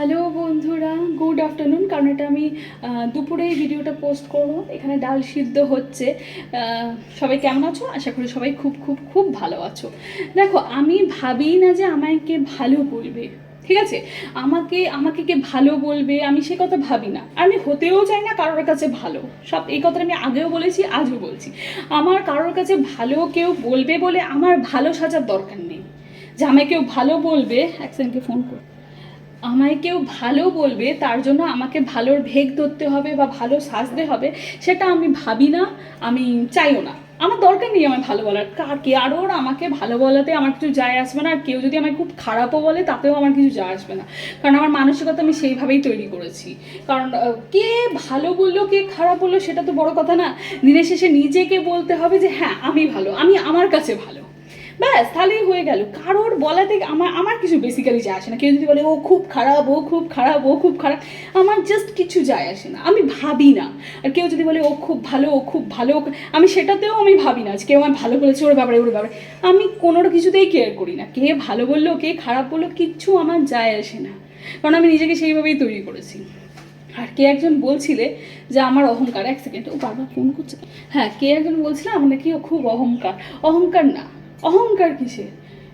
Hello বন্ধুরা, good afternoon, কারণ এটা আমি দুপুরেই ভিডিওটা পোস্ট করব। এখানে ডাল সিদ্ধ হচ্ছে। সবাই কেমন আছো? আশা করি সবাই খুব খুব খুব ভালো আছো। দেখো, আমি ভাবি না যে আমাকে ভালো বলবে, ঠিক আছে? আমাকে আমাকে কে ভালো বলবে, আমি সে কথা ভাবি না। আমি হতেও চাই না কারোর কাছে ভালো। সব, এই কথাটা আমি আগেও বলেছি, আজও বলছি। আমার কারোর কাছে ভালো কেউ বলবে বলে আমার ভালো সাজার দরকার নেই। যে আমায় কেউ ভালো বলবে এক সেকেন্ডকে ফোন কর আমায় কেউ ভালো বলবে, তার জন্য আমাকে ভালোর ভেগ ধরতে হবে বা ভালো সাজতে হবে, সেটা আমি ভাবি না, আমি চাইও না। আমার দরকার নেই আমার ভালো বলার। কার কে? আরোর আমাকে ভালো বলাতে আমার কিছু যায় আসবে না, আর কেউ যদি আমায় খুব খারাপও বলে, তাতেও আমার কিছু যায় আসবে না। কারণ আমার মানসিকতা আমি সেইভাবেই তৈরি করেছি। কারণ কে ভালো বলল, কে খারাপ বলল, সেটা তো বড় কথা না। দিনের শেষে নিজেকে বলতে হবে যে হ্যাঁ আমি ভালো, আমি আমার কাছে ভালো। ব্যাস, তাহলেই হয়ে গেল। কারোর বলা আমার আমার কিছু বেসিক্যালি যায় আসে না। কেউ যদি বলে, ও খুব খারাপ, ও খুব খারাপ, ও খুব খারাপ, আমার জাস্ট কিছু যায় আসে না। আমি ভাবি না। আর কেউ যদি বলে, ও খুব ভালো, ও খুব ভালো, আমি সেটাতেও আমি ভাবি না। কেউ আমার ভালো বলেছে, ওর ব্যাপারে ওর ব্যাপারে আমি কোনো কিছুতেই কেয়ার করি না। কে ভালো বলল, কে খারাপ বলল, কিচ্ছু আমার যায় আসে না। কারণ আমি নিজেকে সেইভাবেই তৈরি করেছি। আর কে একজন বলছিলে যে, আমার অহংকার, এক সেকেন্ড ও বারবার ফোন করছে। হ্যাঁ কে একজন বলছিল, আমার নাকি খুব অহংকার? অহংকার না। অহংকার কিসের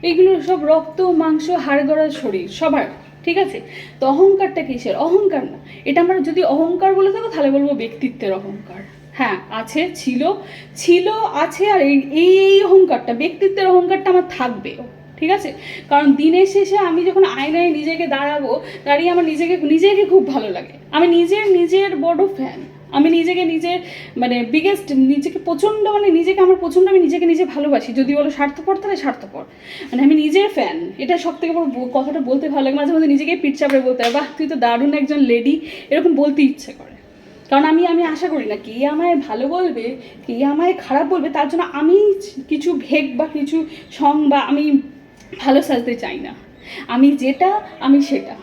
এগুলো সব রক্ত, মাংস, হাড় গড়ার শরীর, সবার, ঠিক আছে? তো অহংকারটা কিসের? অহংকার না। এটা আমরা যদি অহংকার বলে থাকো, তাহলে বলব ব্যক্তিত্বের অহংকার। হ্যাঁ আছে, ছিল ছিল, আছে, আর এই এই এই অহংকারটা, ব্যক্তিত্বের অহংকারটা আমার থাকবে ঠিক আছে? কারণ দিনের শেষে আমি যখন আয়নায় নিজেকে দাঁড়াবো, দাঁড়িয়ে আমার নিজেকে নিজেকে খুব ভালো লাগে। আমি নিজের নিজের বড় ফ্যান আমি নিজেকে নিজের মানে বিগেস্ট নিজেকে প্রচণ্ড মানে নিজেকে আমার প্রচণ্ড আমি নিজেকে নিজে ভালোবাসি। যদি বলো স্বার্থপর, তাহলে স্বার্থপর। মানে আমি নিজের ফ্যান এটা সব থেকে বড় কথাটা বলতে ভালো লাগে। মাঝে মাঝে নিজেকে পিঠ বলতে হয়, বাহ, তুই তো দারুণ একজন লেডি এরকম বলতে ইচ্ছে করে। কারণ আমি আমি আশা করি না, কে আমায় ভালো বলবে, কে আমায় খারাপ বলবে, তার জন্য আমি কিছু ভেগ বা কিছু সং বা আমি ভালো সাজতে চাই না। আমি যেটা, আমি সেটা।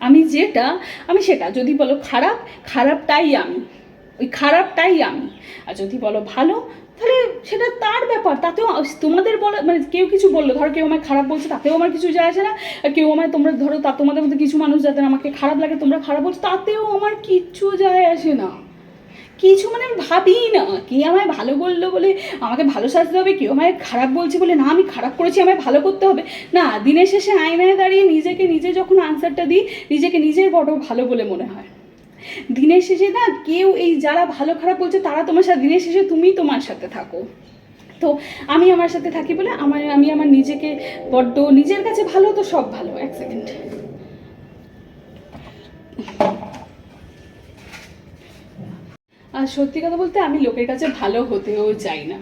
আমি যেটা, আমি সেটা। যদি বলো খারাপ, খারাপটাই আমি। ওই খারাপটাই আমি। আর যদি বলো ভালো, তাহলে সেটা তার ব্যাপার, তাতেও তোমাদের বলা মানে কেউ কিছু বলল, ধরো কেউ আমায় খারাপ বলছে, তাতেও আমার কিছু যায় আসে না। আর কেউ আমায় তোমরা, ধরো তা, তোমাদের মধ্যে কিছু মানুষ যাদের আমাকে খারাপ লাগে, তোমরা খারাপ বলছো, তাতেও আমার কিচ্ছু যায় আসে না। কিছু মানে আমি ভাবি না, কে আমায় ভালো বলল বলে আমাকে ভালো সাজতে হবে, কেউ আমায় খারাপ বলছে বলে, না, আমি খারাপ করেছি, আমায় ভালো করতে হবে। না, দিনের শেষে আয়নায় দাঁড়িয়ে নিজেকে নিজে যখন আনসারটা দিই, নিজেকে নিজের বড় ভালো বলে মনে হয়। দিনের শেষে না কেউ এই যারা ভালো খারাপ বলছে তারা তোমার সাথে, দিনের শেষে তুমি তোমার সাথে থাকো। তো আমি আমার সাথে থাকি বলে আমার, আমি আমার নিজেকে বড্ড, নিজের কাছে ভালো তো সব ভালো, এক সেকেন্ড আর সত্যি কথা বলতে আমি লোকের কাছে ভালো হতেও চাই না।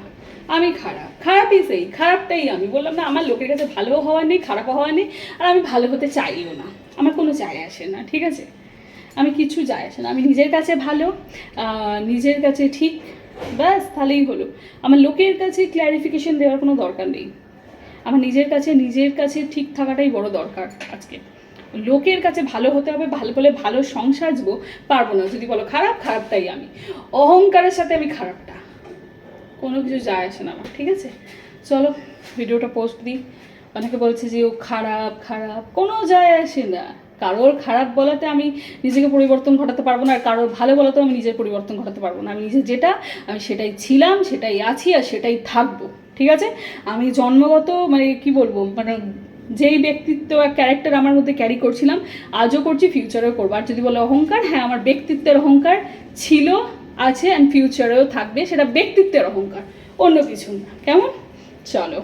আমি খারাপ, খারাপই সেই, খারাপটাই আমি। বললাম না, আমার লোকের কাছে ভালো হওয়া নেই খারাপ হওয়া নেই, আর আমি ভালো হতে চাইও না। আমার কোনো যায় আসে না, ঠিক আছে? আমি কিছু যায় আসে না। আমি নিজের কাছে ভালো নিজের কাছে ঠিক, ব্যাস, তাহলেই হলো। আমার লোকের কাছে ক্ল্যারিফিকেশন দেওয়ার কোনো দরকার নেই। আমার নিজের কাছে নিজের কাছে ঠিক থাকাটাই বড় দরকার আজকে। লোকের কাছে ভালো হতে হবে, ভালো বলে ভালো সংসাজবো পারব না। যদি বলো খারাপ খারাপটাই আমি। অহংকারের সাথে আমি খারাপটা। কোনো কিছু যায় আসে না আমার, ঠিক আছে? চলো ভিডিওটা পোস্ট দিই। অনেকে বলছে যে ও খারাপ খারাপ। কোনো যায় আসে না। কারোর খারাপ বলাতে আমি নিজেকে পরিবর্তন ঘটাতে পারব না, আর কারোর ভালো বলাতেও আমি নিজের পরিবর্তন ঘটাতে পারব না। আমি নিজে যেটা, আমি সেটাই ছিলাম, সেটাই আছি আর সেটাই থাকব, ঠিক আছে? আমি জন্মগত মানে কি বলব মানে যেই ব্যক্তিত্ব আর ক্যারেক্টার আমার মধ্যে ক্যারি করছিলাম, আজও করছি ফিউচারেও করব। আর যদি বলে অহংকার হ্যাঁ আমার ব্যক্তিত্বের অহংকার ছিল, আছে অ্যান্ড ফিউচারেও থাকবে, সেটা ব্যক্তিত্বের অহংকার, অন্য কিছু না। কেমন? চলো।